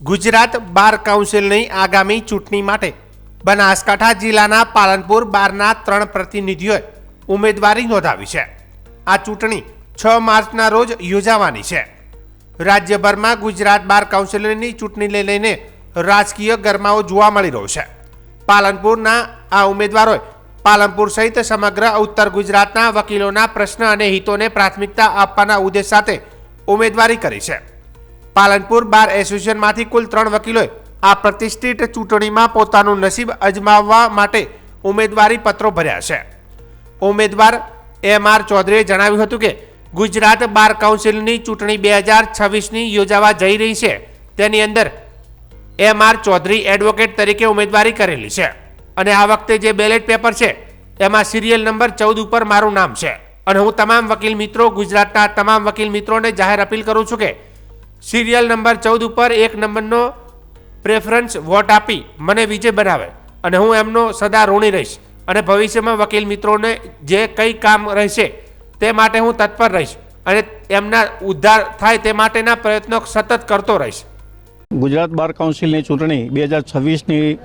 ગુજરાત બાર કાઉન્સિલની આગામી ચૂંટણી માટે બનાસકાંઠા જિલ્લાના પાલનપુર બારના ત્રણ પ્રતિનિધિઓએ ઉમેદવારી નોંધાવી છે. આ ચૂંટણી છ માર્ચના રોજ યોજાવાની છે. રાજ્યભરમાં ગુજરાત બાર કાઉન્સિલની ચૂંટણીને લઈને રાજકીય ગરમાવો જોવા મળી રહ્યો છે. પાલનપુરના આ ઉમેદવારોએ પાલનપુર સહિત સમગ્ર ઉત્તર ગુજરાતના વકીલોના પ્રશ્ન અને હિતોને પ્રાથમિકતા આપવાના ઉદ્દેશ સાથે ઉમેદવારી કરી છે. પાલનપુર બાર એસોસિએશનમાંથી કુલ ત્રણ વકીલોએ આ પ્રતિષ્ઠિત ચૂંટણીમાં પોતાનું નસીબ અજમાવવા માટે ઉમેદવારી પત્રો ભર્યા છે. ઉમેદવાર એમ આર ચૌધરીએ જણાવ્યું હતું કે, ગુજરાત બાર કાઉન્સિલની ચૂંટણી બે હજાર છવ્વીસની યોજાવા જઈ રહી છે. તેની અંદર એમ આર ચૌધરી એડવોકેટ તરીકે ઉમેદવારી કરેલી છે. અને આ વખતે જે બેલેટ પેપર છે, એમાં સિરિયલ નંબર ચૌદ ઉપર મારું નામ છે. અને હું તમામ વકીલ મિત્રો, ગુજરાતના તમામ વકીલ મિત્રોને જાહેર અપીલ કરું છું કે સિરિયલ નંબર ચૌદ ઉપર એક નંબરનો પ્રેફરન્સ વોટ આપી મને વિજય બનાવે અને હું એમનો સદા ઋણી રહીશ અને ભવિષ્યમાં વકીલ મિત્રોને જે કંઈ કામ રહેશે તે માટે હું તત્પર રહીશ અને એમના ઉદ્ધાર થાય તે માટેના પ્રયત્નો સતત કરતો રહીશ. ગુજરાત બાર કાઉન્સિલની ચૂંટણી બે હજાર છવ્વીસની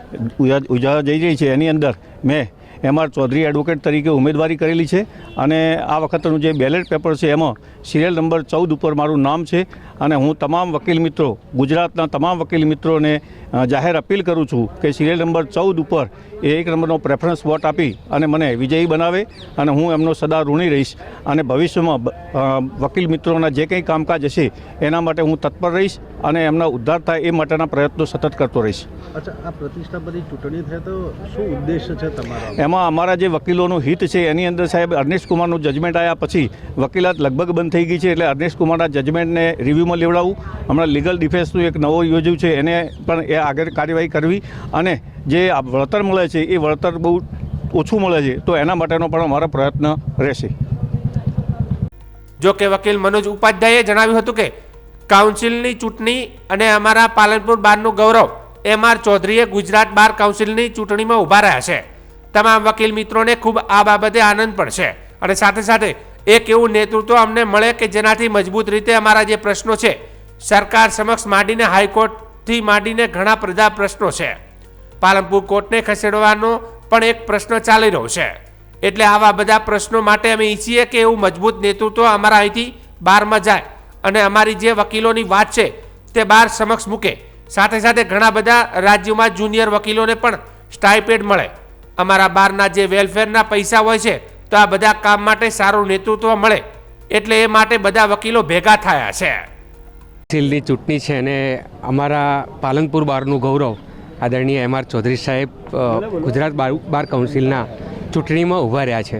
ઉજા જઈ રહી છે. એની અંદર મેં એમ આર ચૌધરી એડવોકેટ તરીકે ઉમેદવારી કરેલી છે અને આ વખતનું જે બેલેટ પેપર છે એમાં સિરિયલ નંબર ચૌદ ઉપર મારું નામ છે અને હું તમામ વકીલ મિત્રો ગુજરાતના તમામ વકીલ મિત્રોને જાહેર અપીલ કરું છું કે સિરિયલ નંબર ચૌદ ઉપર એ એક નંબરનો પ્રેફરન્સ વોટ આપી અને મને વિજયી બનાવે અને હું એમનો સદા ઋણી રહીશ અને ભવિષ્યમાં વકીલ મિત્રોના જે કંઈ કામકાજ હશે એના માટે હું તત્પર રહીશ અને એમના ઉદ્ધાર થાય એ માટેના પ્રયત્નો સતત કરતો રહીશ. અચ્છા આ પ્રતિષ્ઠા બધી ચૂંટણી થાય તો શું ઉદ્દેશ છે તમારો? એમાં અમારા જે વકીલોનું હિત છે, એની અંદર સાહેબ અર્નેશ કુમારનું જજમેન્ટ આવ્યા પછી વકીલાત લગભગ બંધ થઈ ગઈ છે, એટલે અર્નેશ કુમારના જજમેન્ટને રિવ્યૂમાં લેવડાવવું હમણાં લીગલ ડિફેન્સનું એક નવો યોજ્યું છે, એને પણ એ આગળ કાર્યવાહી કરવી. અને જે વળતર મળે છે, એ વળતર બહુ ઓછું મળે છે, તો એના માટેનો પણ અમારો પ્રયત્ન રહેશે. જો કે વકીલ મનોજ ઉપાધ્યાયે જણાવ્યું હતું કે, કાઉન્સિલની ચૂંટણી અને અમારા પાલનપુર બારનું ગૌરવ, એમ આર ચૌધરીએ ગુજરાત બાર કાઉન્સિલની ચૂંટણીમાં ઊભા રહ્યા છે. તમામ વકીલ મિત્રોને ખૂબ આ બાબતે આનંદ પણ છે. અને સાથે સાથે એક એવું નેતૃત્વ અમને મળે કે જેનાથી મજબૂત રીતે અમારા જે પ્રશ્નો છે, સરકાર સમક્ષ માંડીને હાઈકોર્ટથી માંડીને ઘણા બધા પ્રશ્નો છે. પાલનપુર કોર્ટને ખસેડવાનો પણ એક પ્રશ્ન ચાલી રહ્યો છે. એટલે આવા બધા પ્રશ્નો માટે અમે ઈચ્છીએ કે એવું મજબૂત નેતૃત્વ અમારા અહીંથી બહારમાં જાય અને અમારી જે વકીલોની વાત છે, તે બહાર સમક્ષ મૂકે. સાથે સાથે ઘણા બધા રાજ્યોમાં જુનિયર વકીલોને પણ સ્ટાઇપેડ મળે. અમારા બહારના જે વેલફેરના પૈસા હોય છે, તો આ બધા કામ માટે સારું નેતૃત્વ મળે. એટલે એ માટે બધા વકીલો ભેગા થયા છે. સીલની ચૂંટણી છે અને અમારા પાલનપુર બારનું ગૌરવ, આદરણીય એમ આર ચૌધરી સાહેબ ગુજરાત બાર બાર કાઉન્સિલના ચૂંટણીમાં ઊભા રહ્યા છે.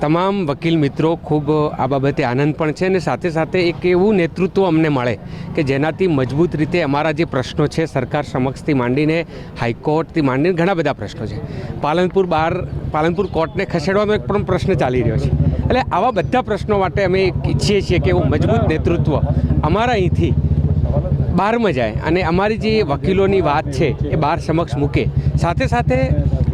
તમામ વકીલ મિત્રો ખૂબ આ બાબતે આનંદ પણ છે અને સાથે સાથે એક એવું નેતૃત્વ અમને મળે કે જેનાથી મજબૂત રીતે અમારા જે પ્રશ્નો છે સરકાર સમક્ષથી માંડીને હાઈકોર્ટથી માંડીને ઘણા બધા પ્રશ્નો છે. પાલનપુર બહાર પાલનપુર કોર્ટને ખસેડવાનો એક પણ પ્રશ્ન ચાલી રહ્યો છે. એટલે આવા બધા પ્રશ્નો માટે અમે ઈચ્છીએ છીએ કે એવું મજબૂત નેતૃત્વ અમારા અહીંથી બહારમાં જાય અને અમારી જે વકીલોની વાત છે એ બહાર સમક્ષ મૂકે. સાથે સાથે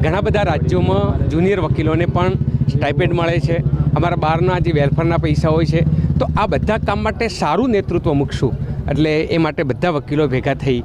ઘણા બધા રાજ્યોમાં જુનિયર વકીલોને પણ સ્ટાઇપેન્ડ મળે છે. અમારા બહારના જે વેલફેરના પૈસા હોય છે, તો આ બધા કામ માટે સારું નેતૃત્વ મૂકશું. એટલે એ માટે બધા વકીલો ભેગા થઈ